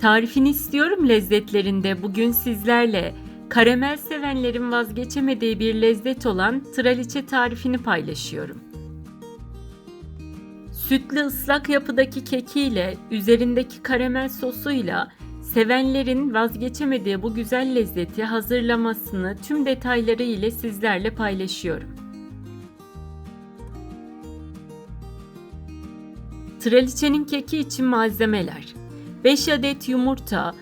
Tarifini istiyorum lezzetlerinde bugün sizlerle karamel sevenlerin vazgeçemediği bir lezzet olan traliçe tarifini paylaşıyorum. Sütlü ıslak yapıdaki kekiyle, üzerindeki karamel sosuyla sevenlerin vazgeçemediği bu güzel lezzeti hazırlamasını tüm detayları ile sizlerle paylaşıyorum. Traliçenin keki için malzemeler 5 adet yumurta,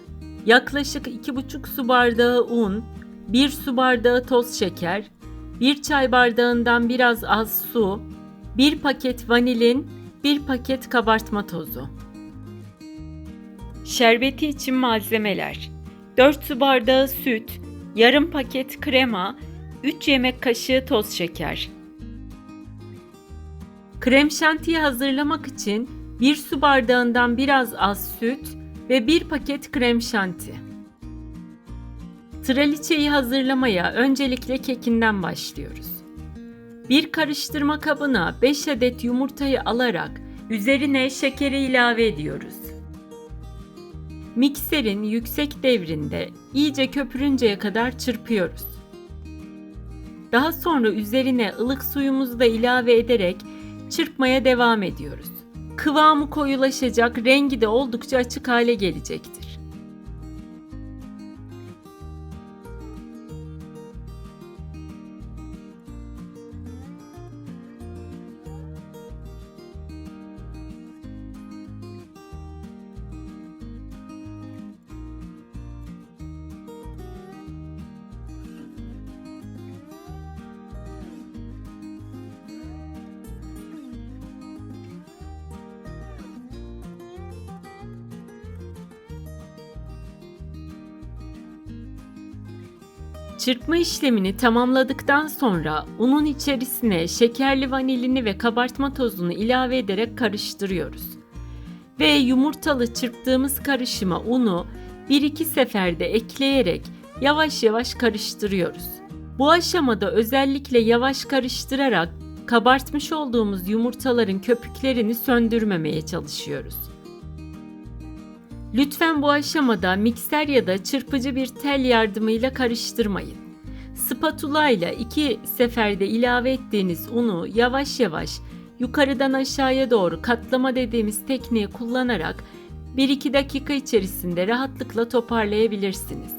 yaklaşık 2,5 su bardağı un, 1 su bardağı toz şeker, 1 çay bardağından biraz az su, 1 paket vanilin, 1 paket kabartma tozu. Şerbeti için malzemeler 4 su bardağı süt, yarım paket krema, 3 yemek kaşığı toz şeker. Krem şantiyi hazırlamak için 1 su bardağından biraz az süt ve 1 paket krem şanti. Traliçeyi hazırlamaya öncelikle kekinden başlıyoruz. Bir karıştırma kabına 5 adet yumurtayı alarak üzerine şekeri ilave ediyoruz. Mikserin yüksek devrinde iyice köpürünceye kadar çırpıyoruz. Daha sonra üzerine ılık suyumuzu da ilave ederek çırpmaya devam ediyoruz. Kıvamı koyulaşacak, rengi de oldukça açık hale gelecektir. Çırpma işlemini tamamladıktan sonra unun içerisine şekerli vanilini ve kabartma tozunu ilave ederek karıştırıyoruz. Ve yumurtalı çırptığımız karışıma unu 1-2 seferde ekleyerek yavaş yavaş karıştırıyoruz. Bu aşamada özellikle yavaş karıştırarak kabartmış olduğumuz yumurtaların köpüklerini söndürmemeye çalışıyoruz. Lütfen bu aşamada mikser ya da çırpıcı bir tel yardımıyla karıştırmayın. Spatula ile iki seferde ilave ettiğiniz unu yavaş yavaş yukarıdan aşağıya doğru katlama dediğimiz tekniği kullanarak 1-2 dakika içerisinde rahatlıkla toparlayabilirsiniz.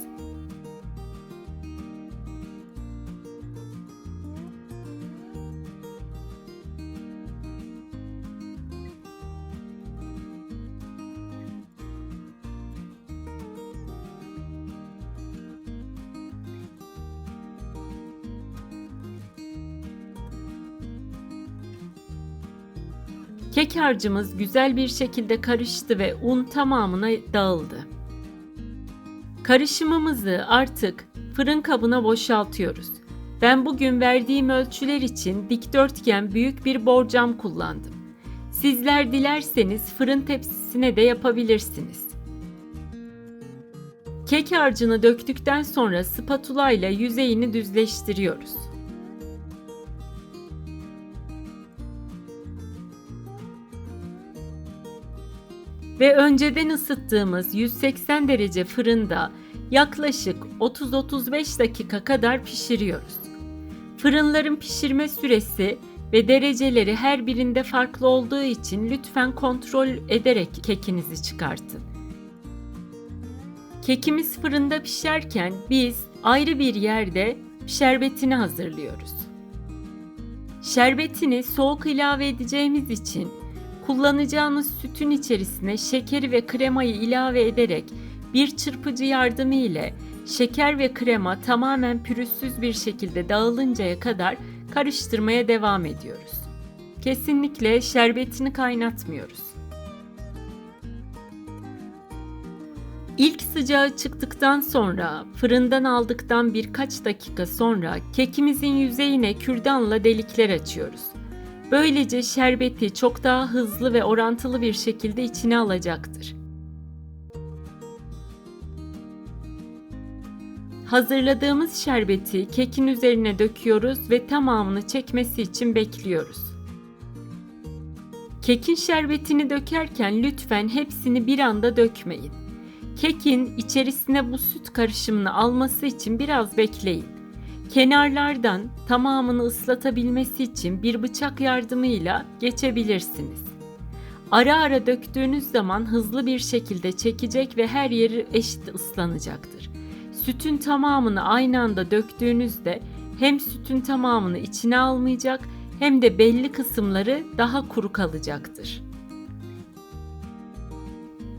Kek harcımız güzel bir şekilde karıştı ve un tamamına dağıldı. Karışımımızı artık fırın kabına boşaltıyoruz. Ben bugün verdiğim ölçüler için dikdörtgen büyük bir borcam kullandım. Sizler dilerseniz fırın tepsisine de yapabilirsiniz. Kek harcını döktükten sonra spatula ile yüzeyini düzleştiriyoruz. Ve önceden ısıttığımız 180 derece fırında yaklaşık 30-35 dakika kadar pişiriyoruz. Fırınların pişirme süresi ve dereceleri her birinde farklı olduğu için lütfen kontrol ederek kekinizi çıkartın. Kekimiz fırında pişerken biz ayrı bir yerde şerbetini hazırlıyoruz. Şerbetini soğuk ilave edeceğimiz için Kullanacağınız sütün içerisine şekeri ve kremayı ilave ederek bir çırpıcı yardımı ile şeker ve krema tamamen pürüzsüz bir şekilde dağılıncaya kadar karıştırmaya devam ediyoruz. Kesinlikle şerbetini kaynatmıyoruz. İlk sıcağı çıktıktan sonra fırından aldıktan birkaç dakika sonra kekimizin yüzeyine kürdanla delikler açıyoruz. Böylece şerbeti çok daha hızlı ve orantılı bir şekilde içine alacaktır. Hazırladığımız şerbeti kekin üzerine döküyoruz ve tamamını çekmesi için bekliyoruz. Kekin şerbetini dökerken lütfen hepsini bir anda dökmeyin. Kekin içerisine bu süt karışımını alması için biraz bekleyin. Kenarlardan tamamını ıslatabilmesi için bir bıçak yardımıyla geçebilirsiniz. Ara ara döktüğünüz zaman hızlı bir şekilde çekecek ve her yeri eşit ıslanacaktır. Sütün tamamını aynı anda döktüğünüzde hem sütün tamamını içine almayacak hem de belli kısımları daha kuru kalacaktır.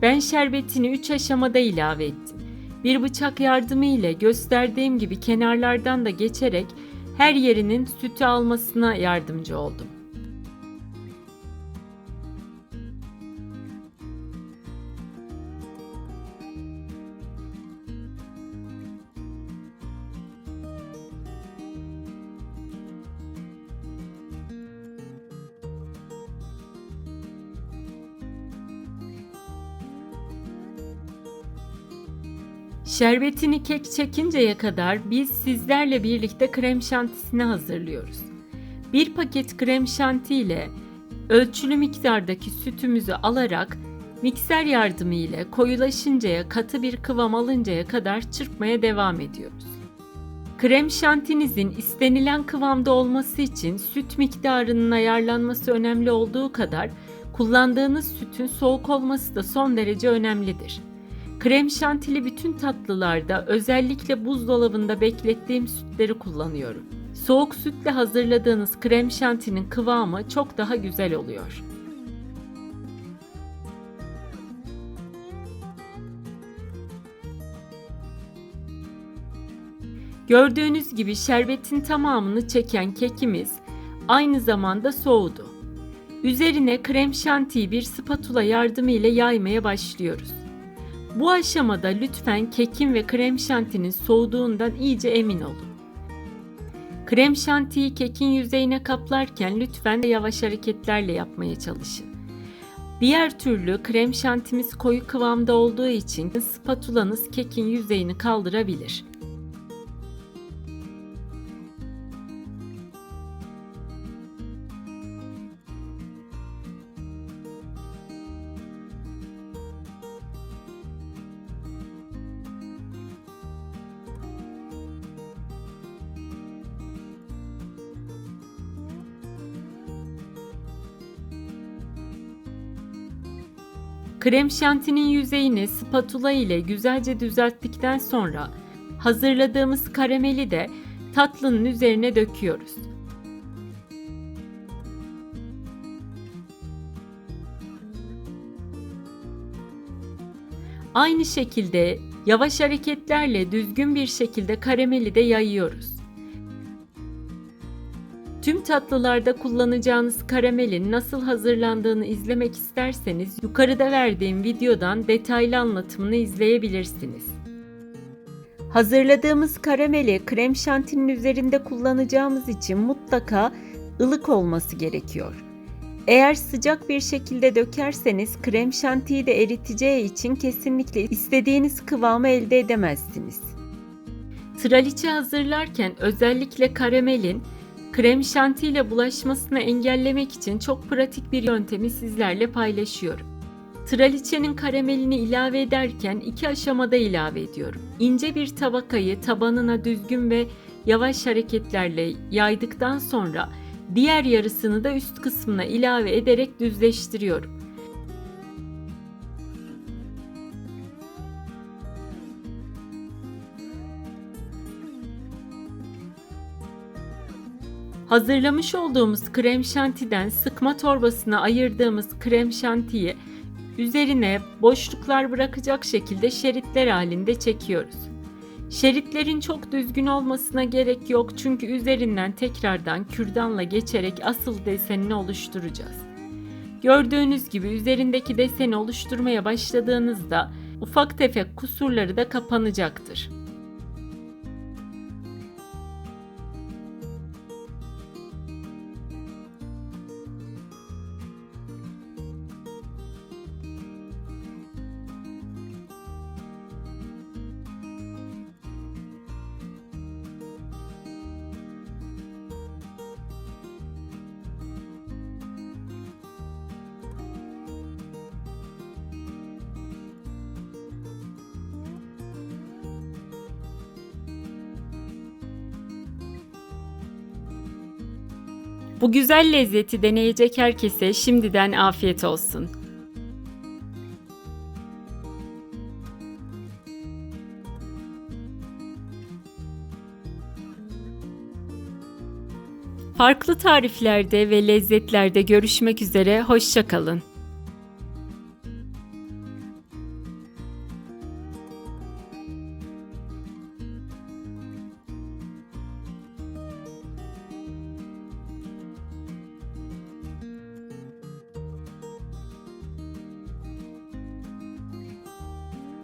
Ben şerbetini 3 aşamada ilave ettim. Bir bıçak yardımı ile gösterdiğim gibi kenarlardan da geçerek her yerinin sütü almasına yardımcı oldum. Şerbetini kek çekinceye kadar biz sizlerle birlikte krem şantisini hazırlıyoruz. Bir paket krem şanti ile ölçülü miktardaki sütümüzü alarak mikser yardımı ile koyulaşıncaya katı bir kıvam alıncaya kadar çırpmaya devam ediyoruz. Krem şantinizin istenilen kıvamda olması için süt miktarının ayarlanması önemli olduğu kadar kullandığınız sütün soğuk olması da son derece önemlidir. Krem şantili bütün tatlılarda özellikle buzdolabında beklettiğim sütleri kullanıyorum. Soğuk sütle hazırladığınız krem şantinin kıvamı çok daha güzel oluyor. Gördüğünüz gibi şerbetin tamamını çeken kekimiz aynı zamanda soğudu. Üzerine krem şantiyi bir spatula yardımıyla yaymaya başlıyoruz. Bu aşamada lütfen kekin ve krem şantinin soğuduğundan iyice emin olun. Krem şantiyi kekin yüzeyine kaplarken lütfen de yavaş hareketlerle yapmaya çalışın. Diğer türlü krem şantimiz koyu kıvamda olduğu için spatulanız kekin yüzeyini kaldırabilir. Krem şantinin yüzeyini spatula ile güzelce düzelttikten sonra hazırladığımız karameli de tatlının üzerine döküyoruz. Aynı şekilde yavaş hareketlerle düzgün bir şekilde karameli de yayıyoruz. Tüm tatlılarda kullanacağınız karamelin nasıl hazırlandığını izlemek isterseniz yukarıda verdiğim videodan detaylı anlatımını izleyebilirsiniz. Hazırladığımız karameli krem şantinin üzerinde kullanacağımız için mutlaka ılık olması gerekiyor. Eğer sıcak bir şekilde dökerseniz krem şantiyi de eriteceği için kesinlikle istediğiniz kıvamı elde edemezsiniz. Traliçe hazırlarken özellikle karamelin Krem şanti ile bulaşmasını engellemek için çok pratik bir yöntemi sizlerle paylaşıyorum. Traliçenin karamelini ilave ederken iki aşamada ilave ediyorum. İnce bir tabakayı tabanına düzgün ve yavaş hareketlerle yaydıktan sonra diğer yarısını da üst kısmına ilave ederek düzleştiriyorum. Hazırlamış olduğumuz krem şantiden sıkma torbasına ayırdığımız krem şantiyi üzerine boşluklar bırakacak şekilde şeritler halinde çekiyoruz. Şeritlerin çok düzgün olmasına gerek yok çünkü üzerinden tekrardan kürdanla geçerek asıl desenini oluşturacağız. Gördüğünüz gibi üzerindeki deseni oluşturmaya başladığınızda ufak tefek kusurları da kapanacaktır. Bu güzel lezzeti deneyecek herkese şimdiden afiyet olsun. Farklı tariflerde ve lezzetlerde görüşmek üzere, hoşçakalın.